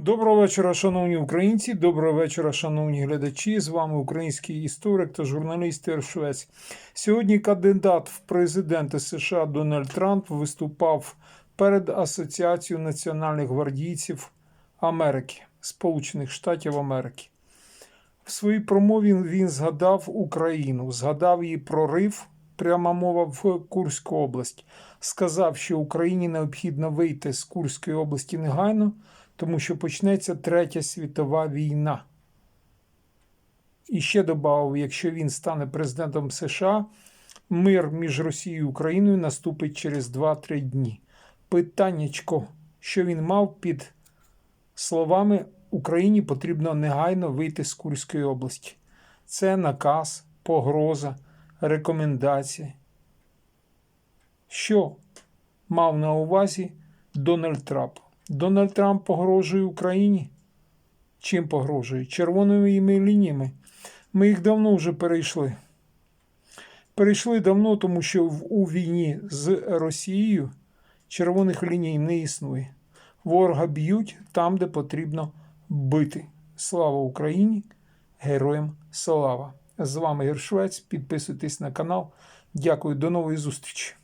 Доброго вечора, шановні українці. Доброго вечора, шановні глядачі. З вами український історик та журналіст Швець. Сьогодні кандидат в президенти США Дональд Трамп виступав перед Асоціацією національних гвардійців Америки, Сполучених Штатів Америки. В своїй промові він згадав Україну, згадав її прорив, пряма мова в Курську область. Сказав, що Україні необхідно вийти з Курської області негайно, тому що почнеться Третя світова війна. І ще додав, якщо він стане президентом США, мир між Росією і Україною наступить через 2-3 дні. Питаннячко, що він мав під словами Україні потрібно негайно вийти з Курської області. Це наказ, погроза, рекомендація. Що мав на увазі Дональд Трамп? Дональд Трамп погрожує Україні? Чим погрожує? Червоними лініями. Ми їх давно вже перейшли. Перейшли давно, тому що у війні з Росією червоних ліній не існує. Ворога б'ють там, де потрібно бити. Слава Україні! Героям слава! З вами Гершвець. Підписуйтесь на канал. Дякую, до нової зустрічі!